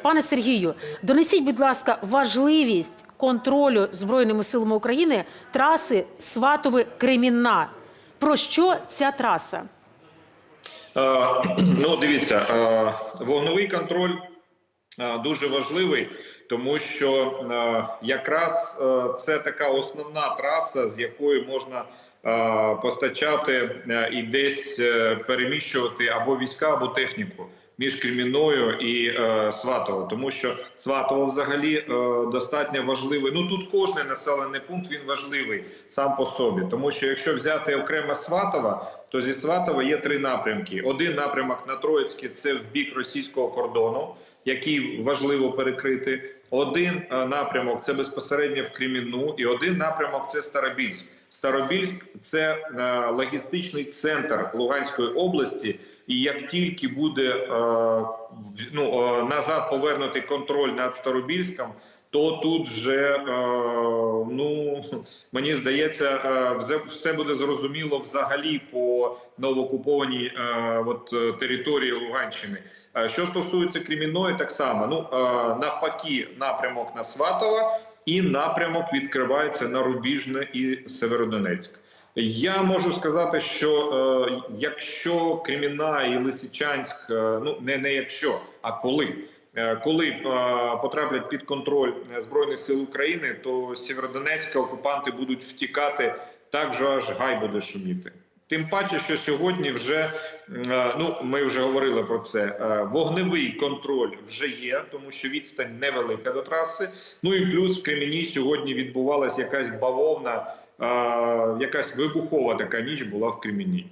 Пане Сергію, донесіть, будь ласка, важливість контролю збройними силами України траси Сватове Кремінна. Про що ця траса? Е, Ну, дивіться, е, вогновий контроль е, дуже важливий, тому що е, якраз е, це така основна траса, з якої можна е, постачати е, і десь е, переміщувати або війська, або техніку. Між Кремінною і е, Сватово, тому що Сватово взагалі е, достатньо важливий. Ну тут кожний населений пункт він важливий сам по собі, тому що якщо взяти окремо Сватова, то зі Сватова є три напрямки. Один напрямок на Троїцький – це в бік російського кордону, який важливо перекрити. Один е, напрямок це безпосередньо в Кремінну, і один напрямок це Старобільськ. Старобільськ це е, логістичний центр Луганської області. І як тільки буде е, ну, е, назад повернутий контроль над Старобільськом, то тут вже е, ну мені здається, все- буде зрозуміло взагалі по новоокупованій от, території Луганщини. Що стосується Кремінної, так само ну навпаки, напрямок на Сватова і напрямок відкривається на Рубіжне і Северодонецьк. Я можу сказати, що е, якщо Креміна і Лисичанськ, е, ну не, не якщо, а коли. Е, Коли е, потраплять під контроль е, збройних сил України, то Сєвєродонецька окупанти будуть втікати так, що аж гай буде шуміти. Тим паче, що сьогодні вже е, ну ми вже говорили про це. е, Вогневий контроль вже є, тому що відстань невелика до траси. Ну і плюс в Креміні сьогодні відбувалася якась бавовна, якась вибухова така ніч була в Креміні.